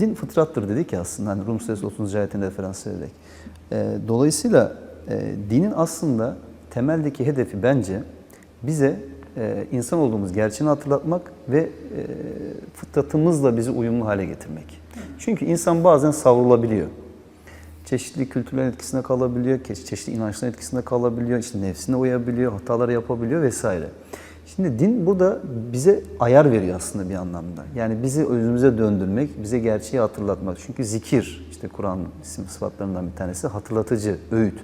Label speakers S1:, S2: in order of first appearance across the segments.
S1: din fıtrattır dedik ya aslında hani Rum Suresi 30. ayetine referans vererek. E, dolayısıyla e, dinin aslında temeldeki hedefi bence bize e, insan olduğumuz gerçeğini hatırlatmak ve e, fıtratımızla bizi uyumlu hale getirmek. Çünkü insan bazen savrulabiliyor. Çeşitli kültürlerin etkisinde kalabiliyor, çeşitli inançların etkisinde kalabiliyor, işte nefsine uyabiliyor, hatalar yapabiliyor vesaire. Şimdi din burada bize ayar veriyor aslında bir anlamda. Yani bizi özümüze döndürmek, bize gerçeği hatırlatmak. Çünkü zikir, işte Kur'an isim sıfatlarından bir tanesi hatırlatıcı, öğüt.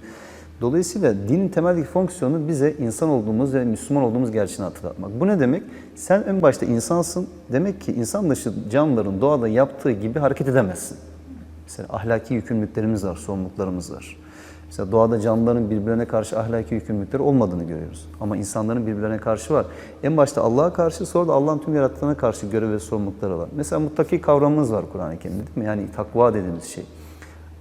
S1: Dolayısıyla dinin temeldeki fonksiyonu bize insan olduğumuz ve Müslüman olduğumuz gerçeğini hatırlatmak. Bu ne demek? Sen en başta insansın. Demek ki insan dışı canlıların doğada yaptığı gibi hareket edemezsin. Mesela ahlaki yükümlülüklerimiz var, sorumluluklarımız var. Mesela doğada canlıların birbirine karşı ahlaki yükümlülükleri olmadığını görüyoruz. Ama insanların birbirlerine karşı var. En başta Allah'a karşı sonra da Allah'ın tüm yarattığına karşı görev ve sorumlulukları var. Mesela muttaki kavramımız var Kur'an-ı Kerim'de değil mi? Yani takva dediğimiz şey.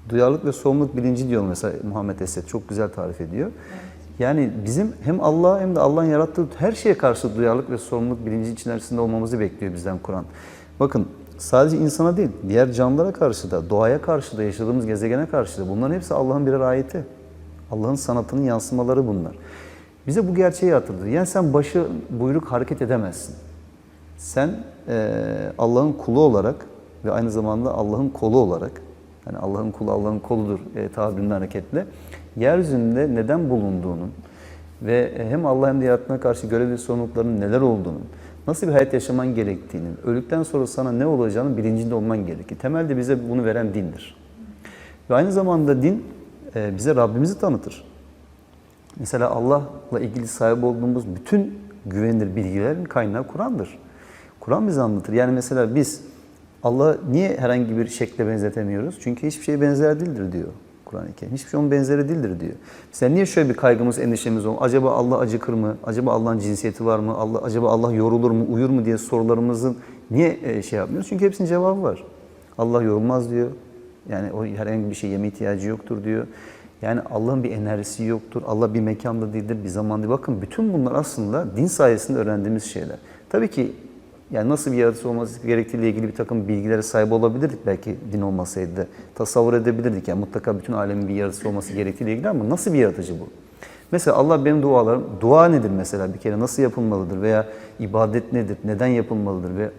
S1: Duyarlılık ve sorumluluk bilinci diyor mesela Muhammed Esed çok güzel tarif ediyor. Yani bizim hem Allah'a hem de Allah'ın yarattığı her şeye karşı duyarlılık ve sorumluluk bilinci içerisinde olmamızı bekliyor bizden Kur'an. Bakın sadece insana değil, diğer canlılara karşı da, doğaya karşı da, yaşadığımız gezegene karşı da bunların hepsi Allah'ın birer ayeti. Allah'ın sanatının yansımaları bunlar. Bize bu gerçeği hatırlatıyor. Yani sen başı buyruk hareket edemezsin. Sen eee, Allah'ın kulu olarak ve aynı zamanda Allah'ın kolu olarak, yani Allah'ın kulu Allah'ın koludur e, tabirinden hareketle, yeryüzünde neden bulunduğunun ve hem Allah hem de yarattığına karşı görev ve sorumluluklarının neler olduğunun, nasıl bir hayat yaşaman gerektiğinin, öldükten sonra sana ne olacağının bilincinde olman gerekir. Temelde bize bunu veren dindir. Ve aynı zamanda din e, bize Rabbimizi tanıtır. Mesela Allah'la ilgili sahip olduğumuz bütün güvenilir bilgilerin kaynağı Kur'an'dır. Kuran bize anlatır. Yani mesela biz Allah'ı niye herhangi bir şekle benzetemiyoruz? Çünkü hiçbir şeye benzer değildir diyor Kur'an-ı Kerim. Hiçbir şey onun benzeri değildir diyor. Mesela niye şöyle bir kaygımız, endişemiz olur? Acaba Allah acıkır mı? Acaba Allah'ın cinsiyeti var mı? Allah, acaba Allah yorulur mu, uyur mu diye sorularımızın niye e, şey yapmıyoruz? Çünkü hepsinin cevabı var. Allah yorulmaz diyor. Yani o herhangi bir şey yeme ihtiyacı yoktur diyor. Yani Allah'ın bir enerjisi yoktur. Allah bir mekanda değildir, bir zaman değil. Bakın bütün bunlar aslında din sayesinde öğrendiğimiz şeyler. Tabii ki yani nasıl bir yaratıcı olması gerektiğiyle ilgili bir takım bilgilere sahip olabilirdik belki din olmasaydı. Tasavvur edebilirdik yani mutlaka bütün alemin bir yaratıcı olması gerektiğiyle ilgili ama nasıl bir yaratıcı bu? Mesela Allah benim dualarım, dua nedir mesela bir kere nasıl yapılmalıdır veya ibadet nedir, neden yapılmalıdır ve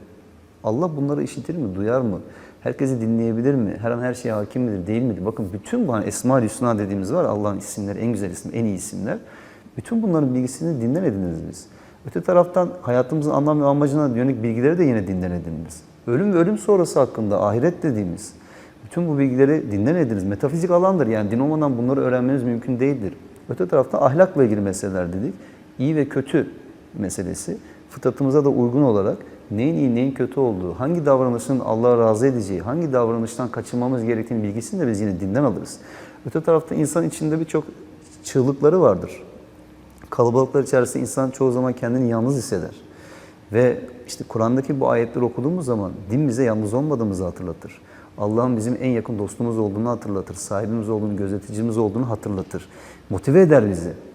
S1: Allah bunları işitir mi, duyar mı? Herkesi dinleyebilir mi? Her an her şeye hakim midir, değil midir? Bakın bütün bu hani Esma-ül Hüsna dediğimiz var Allah'ın isimleri, en güzel isim, en iyi isimler. Bütün bunların bilgisini dinden ediniriz biz. Öte taraftan hayatımızın anlam ve amacına yönelik bilgileri de yine dinden ediniriz. Ölüm ve ölüm sonrası hakkında ahiret dediğimiz bütün bu bilgileri dinden ediniz. Metafizik alandır yani din olmadan bunları öğrenmeniz mümkün değildir. Öte taraftan ahlakla ilgili meseleler dedik. İyi ve kötü meselesi fıtratımıza da uygun olarak neyin iyi neyin kötü olduğu, hangi davranışın Allah'a razı edeceği, hangi davranıştan kaçınmamız gerektiğini bilgisini de biz yine dinden alırız. Öte tarafta insan içinde birçok çığlıkları vardır. Kalabalıklar içerisinde insan çoğu zaman kendini yalnız hisseder. Ve işte Kur'an'daki bu ayetleri okuduğumuz zaman din bize yalnız olmadığımızı hatırlatır. Allah'ın bizim en yakın dostumuz olduğunu hatırlatır. Sahibimiz olduğunu, gözeticimiz olduğunu hatırlatır. Motive eder bizi.